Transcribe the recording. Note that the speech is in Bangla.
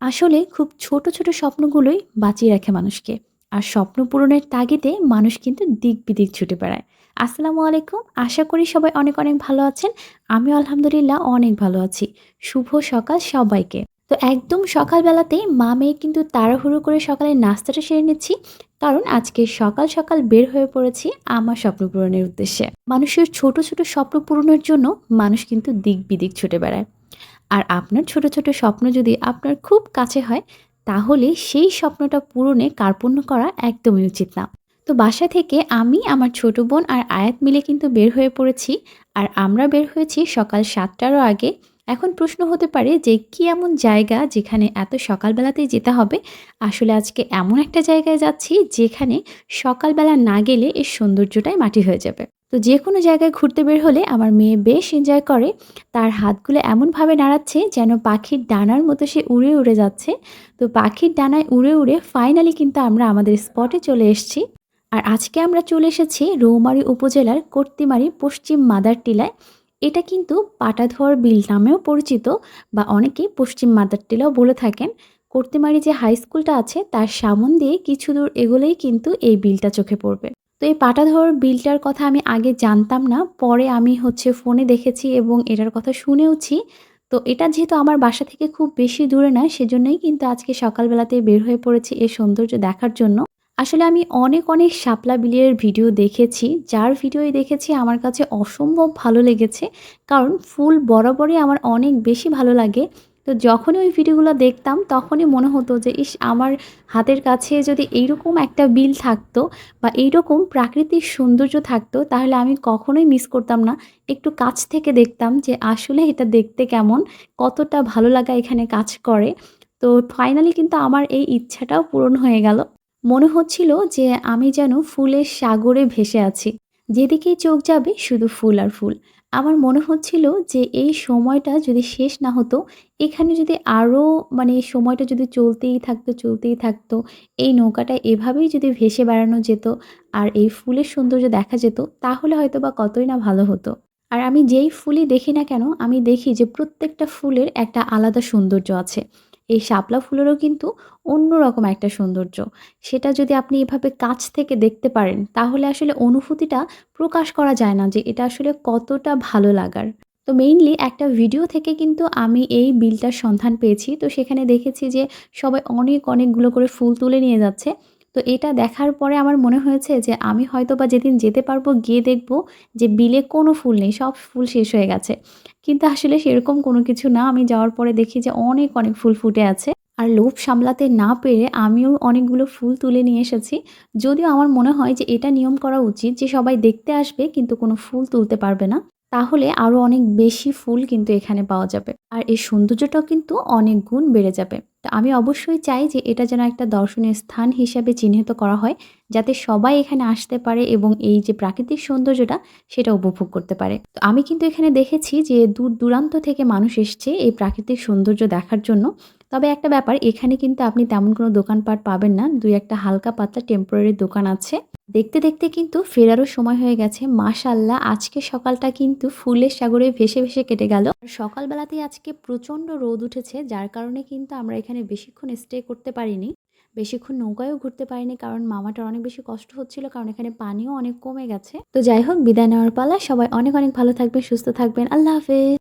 আসলে খুব ছোট, ছোট স্বপ্নগুলোই বাঁচিয়ে রাখে মানুষকে। আর স্বপ্ন পূরণের তাগিদে মানুষ কিন্তু দিক-বিদিক ছুটে বেড়ায়। আসসালামু আলাইকুম। আশা করি সবাই অনেক, অনেক ভালো আছেন। আমিও আলহামদুলিল্লাহ অনেক ভালো আছি। শুভ সকাল সবাইকে। তো একদম সকালবেলাতেই মা-মেয়ে কিন্তু তাড়াহুড়ো করে সকালের নাস্তাটা সেরে নিচ্ছি। কারণ আজকে সকাল, সকাল বের হয়ে পড়েছি আমার স্বপ্ন পূরণের উদ্দেশ্যে। মানুষের ছোট, ছোট স্বপ্ন পূরণের জন্য মানুষ কিন্তু দিক-বিদিক ছুটে বেড়ায়। আর আপনার ছোট, ছোট স্বপ্ন যদি আপনার খুব কাছে হয়, তাহলে সেই স্বপ্নটা পূরণে কার্পণ্য করা একদমই উচিত না। তো বাসা থেকে আমি, আমার ছোট বোন আর আয়াত মিলে কিন্তু বের হয়ে পড়েছি। আর আমরা বের হয়েছি সকাল সাতটারও আগে। এখন প্রশ্ন হতে পারে যে কি এমন জায়গা যেখানে এত সকালবেলাতেই যেতে হবে? আসলে আজকে এমন একটা জায়গায় যাচ্ছি যেখানে সকালবেলা না গেলে এর সৌন্দর্যটাই মাটি হয়ে যাবে। তো যে কোনো জায়গায় ঘুরতে বের হলে আমার মেয়ে বেশ এনজয় করে। তার হাতগুলো এমনভাবে নাড়াচ্ছে যেন পাখির ডানার মতো সে উড়ে, উড়ে যাচ্ছে। তো পাখির ডানায় উড়ে, উড়ে ফাইনালি কিন্তু আমরা আমাদের স্পটে চলে এসেছি। আর আজকে আমরা চলে এসেছি রৌমারী উপজেলার কর্তিমারি পশ্চিম মাদার টিলায় এটা কিন্তু পাটাধর বিল নামেও পরিচিত বা অনেকে পশ্চিম মাদার টিলাও বলে থাকেন। কর্তিমারি যে হাই স্কুলটা আছে তার সামন দিয়ে কিছু দূর এগোলেই কিন্তু এই বিলটা চোখে পড়বে। তো এই পাটাধর বিলটার কথা আমি আগে জানতাম না। পরে আমি হচ্ছে ফোনে দেখেছি এবং এটার কথা শুনেওছি। তো এটা যেহেতু আমার বাসা থেকে খুব বেশি দূরে নয় সেজন্যই কিন্তু আজকে সকালবেলাতেই বের হয়ে পড়েছি এর সৌন্দর্য দেখার জন্য। আসলে আমি অনেক, অনেক শাপলা বিলের ভিডিও দেখেছি। যার ভিডিওই দেখেছি আমার কাছে অসম্ভব ভালো লেগেছে। কারণ ফুল বরাবরই আমার অনেক বেশি ভালো লাগে। তো যখনই ওই ভিডিওগুলো দেখতাম, তখনই মনে হতো যে, ইস! আমার হাতের কাছে যদি এইরকম একটা বিল থাকতো বা এইরকম প্রাকৃতিক সৌন্দর্য থাকতো, তাহলে আমি কখনোই মিস করতাম না। একটু কাছ থেকে দেখতাম যে, আসলে এটা দেখতে কেমন? কতটা ভালো লাগা এখানে কাজ করে। তো ফাইনালি কিন্তু আমার এই ইচ্ছাটাও পূরণ হয়ে গেল। মনে হচ্ছিল যে, আমি যেন ফুলের সাগরে ভেসে আছি। যেদিকেই চোখ যাবে, শুধু ফুল আর ফুল। আমার মনে হচ্ছিল যে এই সময়টা যদি শেষ না হতো, এখানে যদি আরও মানে সময়টা যদি চলতেই থাকতো, চলতেই থাকতো, এই নৌকাটা এভাবেই যদি ভেসে বেড়ানো যেত আর এই ফুলের সৌন্দর্য দেখা যেত, তাহলে হয়তো বা কতই না ভালো হতো। আর আমি যেই ফুলই দেখি না কেন, আমি দেখি যে প্রত্যেকটা ফুলের একটা আলাদা সৌন্দর্য আছে। এই শাপলা ফুলেরও কিন্তু অন্যরকম একটা সৌন্দর্য। সেটা যদি আপনি এভাবে কাছ থেকে দেখতে পারেন, তাহলে আসলে অনুভূতিটা প্রকাশ করা যায় না যে এটা আসলে কতটা ভালো লাগার। তো মেইনলি একটা ভিডিও থেকে কিন্তু আমি এই বিলটার সন্ধান পেয়েছি। তো সেখানে দেখেছি যে সবাই অনেক, অনেকগুলো করে ফুল তুলে নিয়ে যাচ্ছে। তো এটা দেখার পরে আমার মনে হয়েছে যে আমি হয়তো বা যেদিন যেতে পারব গিয়ে দেখব যে বিলে কোনো ফুল নেই, সব ফুল শেষ হয়ে গেছে। কিন্তু আসলে সেরকম কোনো কিছু না। আমি যাওয়ার পরে দেখি যে অনেক, অনেক ফুল ফুটে আছে। আর লোভ সামলাতে না পেরে আমিও অনেকগুলো ফুল তুলে নিয়ে এসেছি। যদিও আমার মনে হয় যে এটা নিয়ম করা উচিত যে সবাই দেখতে আসবে কিন্তু কোনো ফুল তুলতে পারবে না। তাহলে আরও অনেক বেশি ফুল কিন্তু এখানে পাওয়া যাবে। আর এর সৌন্দর্যটাও কিন্তু অনেক গুণ বেড়ে যাবে। তো আমি অবশ্যই চাই যে এটা যেন একটা দর্শনীয় স্থান হিসাবে চিহ্নিত করা হয়। যাতে সবাই এখানে আসতে পারে এবং এই যে প্রাকৃতিক সৌন্দর্যটা সেটা উপভোগ করতে পারে। তো আমি কিন্তু এখানে দেখেছি যে দূর-দূরান্ত থেকে মানুষ এসছে এই প্রাকৃতিক সৌন্দর্য দেখার জন্য। তবে একটা ব্যাপার এখানে কিন্তু আপনি তেমন কোনো দোকানপাট পাবেন না। দুই একটা হালকা পাতলা টেম্পোরারি দোকান আছে। দেখতে, দেখতে কিন্তু ফেরারও সময় হয়ে গেছে। মাশাআল্লাহ আজকে সকালটা কিন্তু ফুলের সাগরে ভেসে, ভেসে কেটে গেল। সকালবেলাতেই আজকে প্রচণ্ড রোদ উঠেছে যার কারণে কিন্তু আমরা এখানে বেশিক্ষণ স্টে করতে পারিনি। বেশিক্ষণ নৌকায়ও ঘুরতে পারিনি কারণ মামাটার অনেক বেশি কষ্ট হচ্ছিল কারণ এখানে পানিও অনেক কমে গেছে। তো যাই হোক বিদায় নেওয়ার পালা। সবাই অনেক, অনেক ভালো থাকবেন, সুস্থ থাকবেন। আল্লাহ হাফেজ।